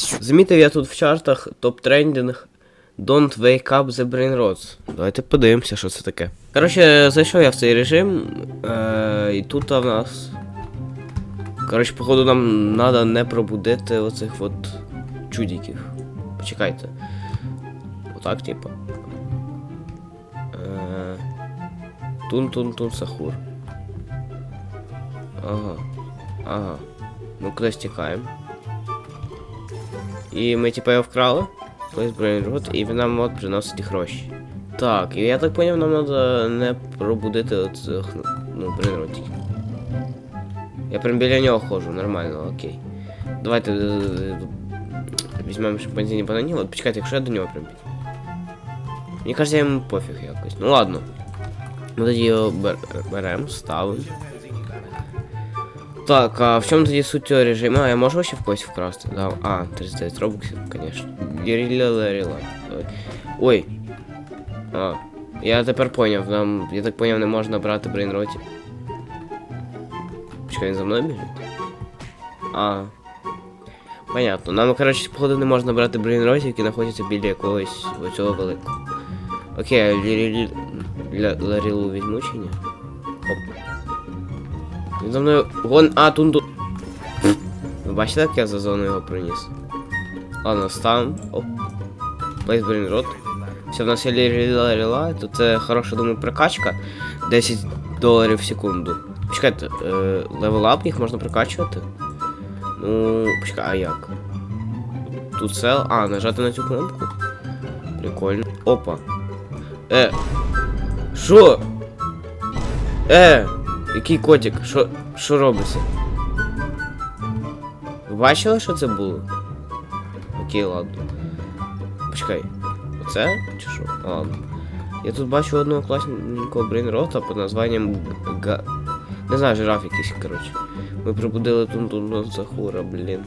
Замітив я тут в чартах топ-трендінг Don't Wake Up the Brain Rots. Давайте подивимося, що це таке. Коротше, зайшов я в цей режим, е, і тут в нас. Коротше, походу нам треба не пробудити оцих от чудиків. Почекайте. Отак, типа. Е, Тун-тун-тун сахур. Ага. Ага. Ми кудись тікаємо. І ми типа його вкрали. Колись бронерот, і він нам от приносить гроші. Так, і я так поняв, нам треба не пробудити оцих, ну, бронеротів. Я прям біля нього ходжу, нормально, окей. Давайте е, е, візьмемо шимпанзіні банані. От почекайте, якщо я до нього прям піду. Мені кажеться, йому пофіг якось. Ну ладно. Ми тоді його бер беремо, ставимо. Так, а в чому тоді суть цього режиму? А я можу ще в когось вкрасти? Да. А, 39 робоксів, конечно. Гіріля Леріла. Ой. А. Я тепер поняв, нам, я так поняв, не можна брати брейнроті. Почекай, він за мною біжить? А. Понятно. Нам, коротше, походу не можна брати брейнроті, які знаходяться біля якогось оцього великого. Окей, а Лірілі... Ля- Ларілу візьму чи ні? Оп. Він за мною гон. А, тунду. Ви бачите, як я за зону його приніс? Ладно, ставим. Оп. Brain Rot. Все, в нас є ріла ріла, то це хороша, думаю, прокачка. 10 доларів в секунду. Почекайте, е, левел ап їх можна прокачувати? Ну, почекай, а як? Тут сел. А, нажати на цю кнопку. Прикольно. Опа. Е. Що? Е! Який котик? Що що робиться? Ви бачили, що це було? Окей, ладно. Почекай. Оце? Чи що? Ладно. Я тут бачу одного класненького брейнрота під названням Га... Не знаю, жираф якийсь, коротше. Ми прибудили тун-тун захура, блін.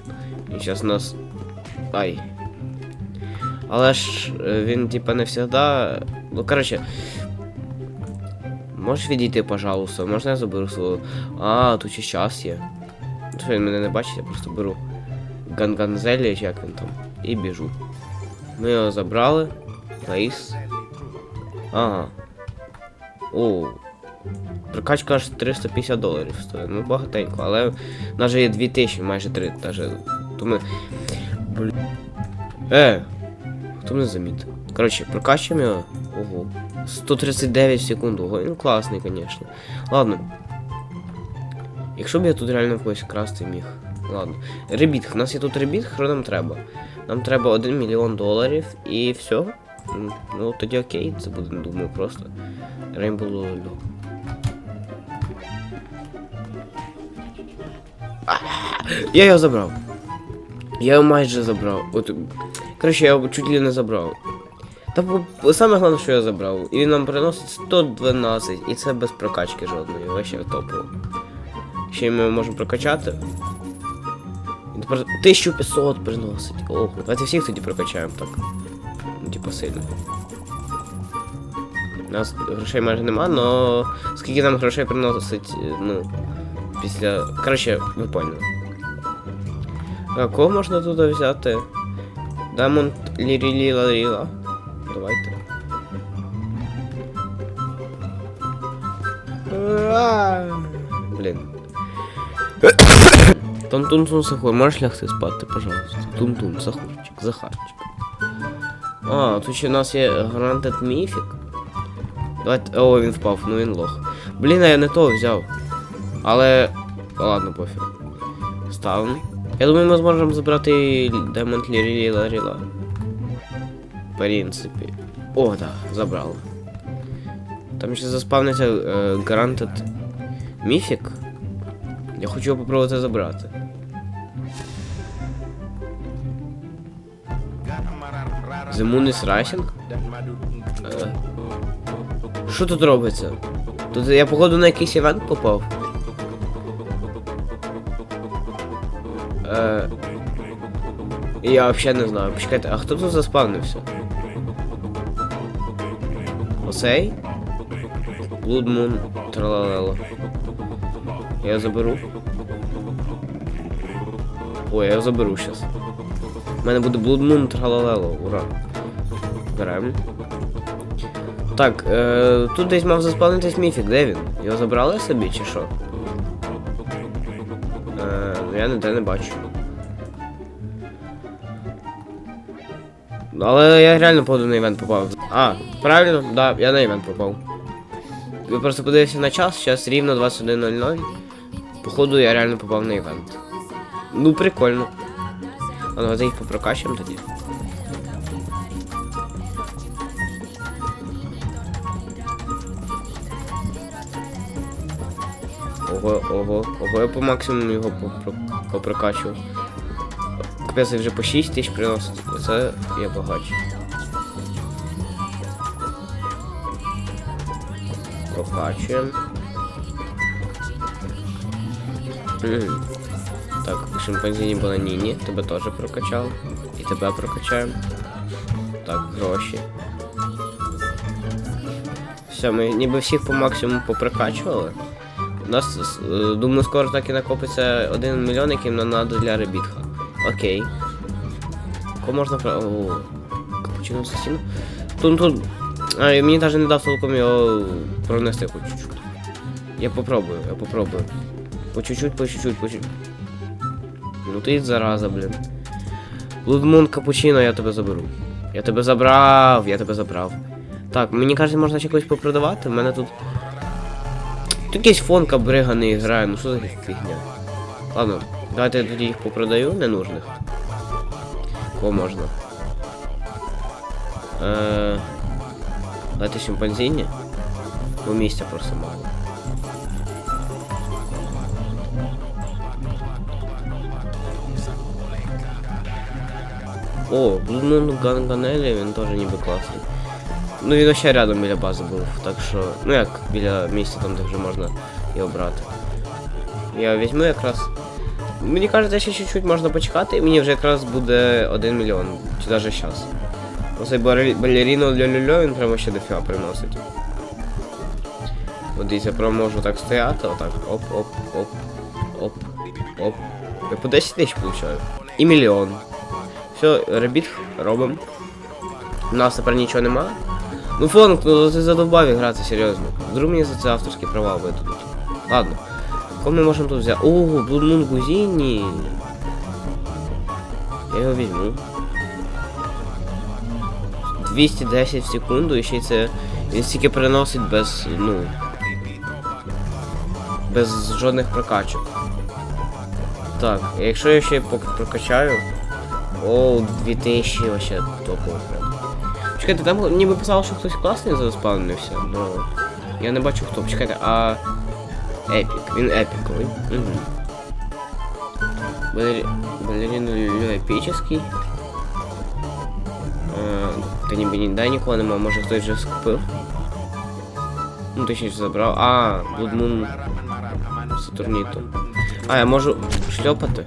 І зараз нас. Ай. Але ж е, він, типа, не всегда. Ну, коротше, Можеш відійти, пожалуйста, можна я заберу свого. А, тут ще час є. Що він мене не бачить, я просто беру ганганзелі, як він там, і біжу. Ми його забрали. Наїс. Ага. О. Прокачка аж 350 доларів стоїть. Ну багатенько, але в нас же є 2000, майже 3, даже. То. Блін. Е! Хто мене замітив? Коротше, прокачуємо його. Ого. 139 в секунду. Ого, він класний, звісно. Ладно. Якщо б я тут реально в когось красти міг. Ладно. Ребіт, у нас є тут ребіт, що нам треба? Нам треба 1 мільйон доларів і все. Ну, тоді окей, це буде, думаю, просто. Rainbow Lolo. Я його забрав. Я його майже забрав. От, коротше, я його чуть ли не забрав. Та саме головне, що я забрав. І він нам приносить 112, і це без прокачки жодної, вообще топово. Ще ми можемо прокачати. І тепер 1500 приносить. Ого. Давайте всіх тоді прокачаємо так. Ну, типа сильно. У нас грошей майже нема, но скільки нам грошей приносить, е, ну. Після. Коротше, ви поняли. А кого можна туди взяти? Diamond Лірі Ларіла. Давайте. Блін. Тун-тун-тун Сахур, можеш лягти спати, пожалуйста. Тун-тун, Сахурчик, Захарчик. А, тут ще у нас є Granted Mythic. Давайте. О, він впав, ну він лох. Блін, а я не того взяв. Але. Ладно, пофіг. Ставимо. Я думаю, ми зможемо забрати Diamond Лірі Ларіла. В принципі. О, да, забрали. Там ще заспавниться е, Granted Mythic. Я хочу його попробувати забрати. The Moon is Rising? Е, Що тут робиться? Тут я походу на якийсь івент попав. Е, я взагалі не знаю. Почекайте, а хто тут заспавнився? Оцей? Moon тралалело. Я заберу. Ой, я заберу сейчас. У мене буде Moon тралалело, ура. Берем. Так, е, тут десь мав заспавнитись міфік, де він? Його забрали собі чи що? Е, ну, я ніде не бачу. Але я реально походу на івент попав. А, правильно, да, я на івент попав. Ви просто подивився на час, зараз рівно 21.00. Походу я реально попав на івент. Ну, прикольно. А ну, давайте їх попрокачуємо тоді. Ого, ого, ого, я по максимуму його попро- попрокачував. Капець я вже по 6 тисяч приносить. Оце я багач. Прокачуємо. Так, шимпанзіні бананіні, тебе теж прокачав. І тебе прокачаємо. Так, гроші. Все, ми ніби всіх по максимуму попрокачували. У нас, е, думаю, скоро так і накопиться 1 мільйон, який нам треба для ребітха. Окей. Кого можна. О, капучино асасіно. Тут, тут. А, мені навіть не дав толком його пронести хоч чуть-чуть. Я попробую, я попробую. По чуть-чуть, по чуть-чуть, по чуть. Ну ти зараза, блін. Блудмун капучино, я тебе заберу. Я тебе забрав, я тебе забрав. Так, мені кажеться, можна ще когось попродавати. У мене тут. Тут якийсь фон кабриганий грає, ну що за фігня. Ладно, давайте я тоді їх попродаю ненужних. Кого можна? Е... Давайте шимпанзіні. Бо місця просто мало. О, ну Ганганелі, він теж ніби класний. Ну він ще рядом біля бази був, так що. Ну як біля місця там, де вже можна його брати. Я візьму якраз. Мені кажеться, ще чуть-чуть можна почекати, і мені вже якраз буде 1 мільйон, чи навіть щас. Оцей балері- балеріно ля-ля-ля, він прямо ще дофіга приносить. От дивіться, прямо можу так стояти, отак. Оп, оп, оп, оп, оп. Я по 10 тисяч получаю. І мільйон. Все, ребіт робимо. У нас тепер нічого нема. Ну фонк, ну ти задовбав грати серйозно. Вдруг мені за це авторські права видадуть. Ладно. Кого ми можемо тут взяти? О, Блудмун Гузіні. Я його візьму. 210 в секунду, і ще й це. Він стільки переносить без, ну. Без жодних прокачок. Так, якщо я ще прокачаю. О, 2000 вообще топово прям. Чекайте, там ніби писало, що хтось класний заспавнився, но я не бачу хто. Чекайте, а. Епік, він епіковий. Угу. Балер... Балерин епічний. Е, Та ніби ніде нікого нема, може хтось вже скупив. Ну ти ще ж забрав. А, Блудмун Сатурніту. А, я можу шльопати.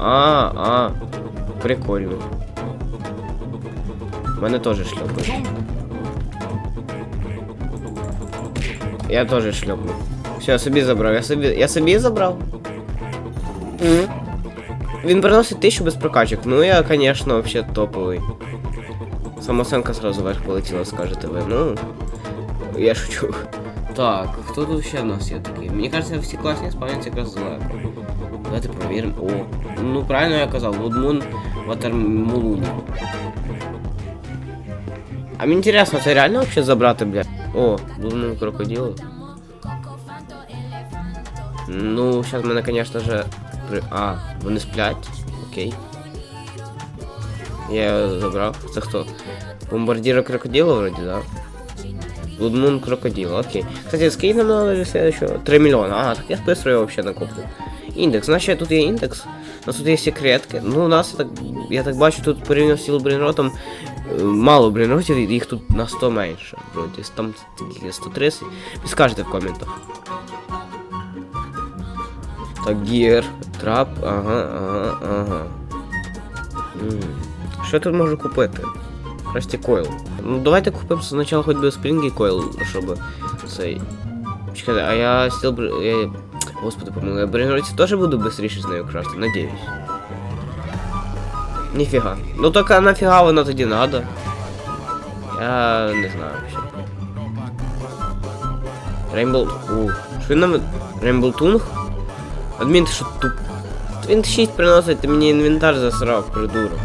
А, а. Прикольно. У мене теж шльопають. Я теж шльопну. Все, я собі забрав, я собі. Я собі забрав. Мгм. Він приносить тисячу без прокачок. Ну я, конечно, вообще топовий. Самооценка сразу вверх полетіла, скажете ви. Ну. Я шучу. Так, хто тут ще в нас є такий? Мені кажется, всі класні спавняться якраз зле. Давайте провіримо. О, ну правильно я казав, Лудмун Ватермулуні. А мені інтересно, це реально вообще забрати, бля? О, Лудмун крокодил. Ну, сейчас мене, конечно же. А, вони сплять. Окей. Я його забрав. Це хто? Бомбардіра крокодила вроді, да? Блудмун крокодил, окей. Кстати, скільки нам надо следующего? 3 миллиона. А, так я быстро его вообще накоплю. Індекс, значить тут є індекс. У нас тут є секретки. Ну, у нас, так, я так бачу, тут порівняно з цілим брейнротом е, мало брейнротів, їх тут на 100 менше. Вроді, там такі 130. Підскажете в коментах. Так, гір, трап, ага, ага, ага. М, Що я тут можу купити? Красті койл. Ну давайте купимо спочатку хоч би спрінги койл, щоб цей. Чекайте, а я стіл бр... я... Господи, помилуй, я брейнроці теж буду швидше з нею красти, надіюсь. Ніфіга. Ну так а нафіга воно тоді надо? Я не знаю вообще. Рейнбол. У. Що він нам. Рейнбол Тунг? Адмін, ти що туп. Він 6 приносить, ти мені інвентар засрав, придурок.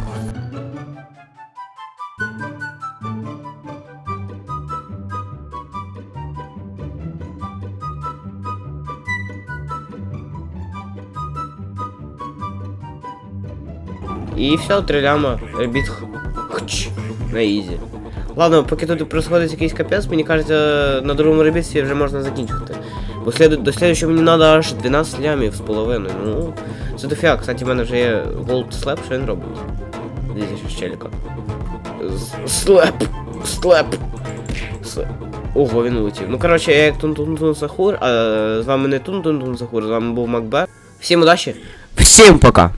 І все, три ляма. Ребіт хч на ізі. Ладно, поки тут происходить якийсь капець, мені кажеться, на другому ребітстві вже можна закінчувати. Бо слід... до слідчого мені треба аж 12 лямів з половиною. Ну, це дофіга. Кстати, в мене вже є Gold Slap, що він робить. Дивіться, що щеліка. Слеп! Слеп! Слеп. Ого, він улетів. Ну, коротше, я як Тун-Тун-Тун Сахур, а з вами не Тун-Тун-Тун Сахур, з вами був Макбет. Всім удачі! Всім пока!